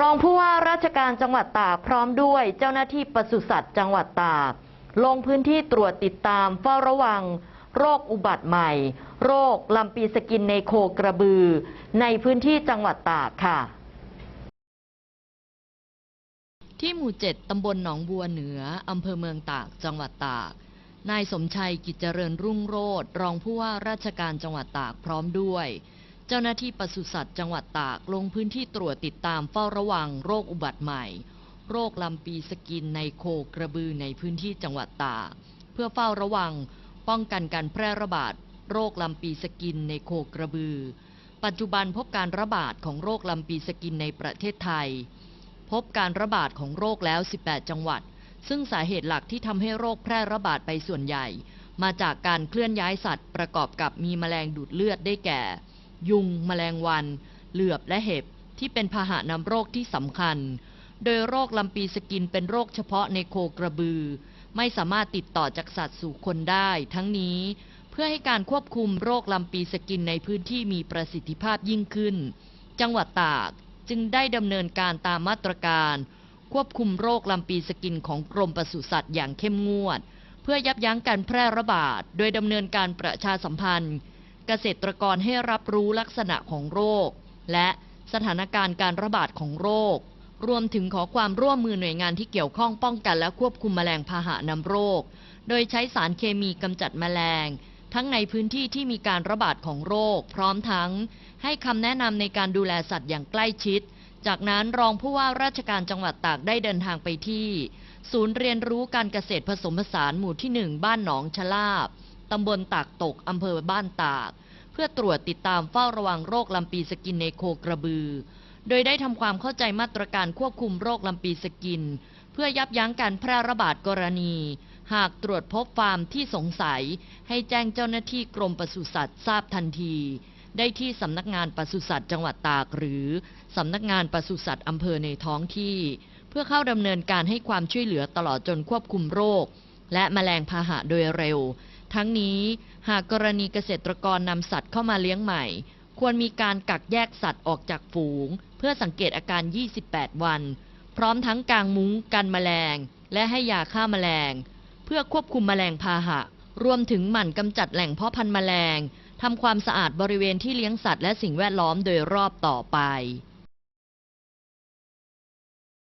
รองผู้ว่าราชการจังหวัดตากพร้อมด้วยเจ้าหน้าที่ปศุสัตว์จังหวัดตาก ลงพื้นที่ตรวจติดตามเฝ้าระวัง โรคอุบัติใหม่ โรคลำปีสกินในโคกระบือ ในพื้นที่จังหวัดตากค่ะที่หมู่เจ็ดตำบลหนองบัวเหนือ อำเภอเมืองตาก จังหวัดตาก นายสมชัยกิจเจริญรุ่งโรจน์รองผู้ว่าราชการจังหวัดตากพร้อมด้วย เจ้าหน้าที่ปศุสัตว์จังหวัดตากลงพื้นที่ตรวจติดตามเฝ้าระวังโรคอุบัติใหม่ โรคลำปีสกินในโคกระบือในพื้นที่จังหวัดตากเพื่อเฝ้าระวัง ป้องกันการแพร่ระบาดโรคลำปีสกินในโคกระบือ ปัจจุบันพบการระบาดของโรคลำปีสกินในประเทศไทย พบการระบาดของโรคแล้ว 18 จังหวัด ซึ่งสาเหตุหลักที่ทำให้โรคแพร่ระบาดไปส่วนใหญ่ มาจากการเคลื่อนย้ายสัตว์ประกอบกับมีแมลงดูดเลือดได้แก่ ยุงแมลงวัน เหลือบและเห็บที่เป็นพาหะนำโรคที่สำคัญ โดยโรคลำปีสกินเป็นโรคเฉพาะในโคกระบือ ไม่สามารถติดต่อจากสัตว์สู่คนได้ ทั้งนี้เพื่อให้การควบคุมโรคลำปีสกินในพื้นที่มีประสิทธิภาพยิ่งขึ้น จังหวัดตากจึงได้ดำเนินการตามมาตรการ ควบคุมโรคลำปีสกินของกรมปศุสัตว์อย่างเข้มงวด เพื่อยับยั้งการแพร่ระบาด โดยดำเนินการประชาสัมพันธ์ เกษตรกรให้รับรู้ลักษณะของโรค และสถานการณ์การระบาดของโรค รวมถึงขอความร่วมมือหน่วยงานที่เกี่ยวข้องป้องกันและควบคุมแมลงพาหะนำโรค โดยใช้สารเคมีกำจัดแมลง ทั้งในพื้นที่ที่มีการระบาดของโรค พร้อมทั้ง ให้คำแนะนำในการดูแลสัตว์อย่างใกล้ชิด จากนั้นรองผู้ว่าราชการจังหวัดตากได้เดินทางไปที่ ศูนย์เรียนรู้การเกษตรผสมผสานหมู่ที่หนึ่งบ้านหนองชลาบ ตำบลตากตก อำเภอบ้านตาก เพื่อตรวจติดตามเฝ้าระวังโรคลำปีสกินในโคกระบือ โดยได้ทำความเข้าใจมาตรการควบคุมโรคลำปีสกิน เพื่อยับยั้งการแพร่ระบาดกรณี หากตรวจพบฟาร์มที่สงสัย ให้แจ้งเจ้าหน้าที่กรมปศุสัตว์ทราบทันที ได้ที่สำนักงานปศุสัตว์จังหวัดตาก หรือสำนักงานปศุสัตว์อำเภอในท้องที่ เพื่อเข้าดำเนินการให้ความช่วยเหลือตลอดจนควบคุมโรคและแมลงพาหะโดยเร็ว ทั้งนี้หากกรณีเกษตรกรนำสัตว์เข้ามาเลี้ยงใหม่ ควรมีการกักแยกสัตว์ออกจากฝูง เพื่อสังเกตอาการ 28 วัน พร้อมทั้งกางมุ้งกันแมลง และให้ยาฆ่าแมลง เพื่อควบคุมแมลงพาหะ รวมถึงหมั่นกำจัดแหล่งเพาะพันธุ์แมลงทำความสะอาดบริเวณที่เลี้ยงสัตว์และสิ่งแวดล้อมโดยรอบต่อไป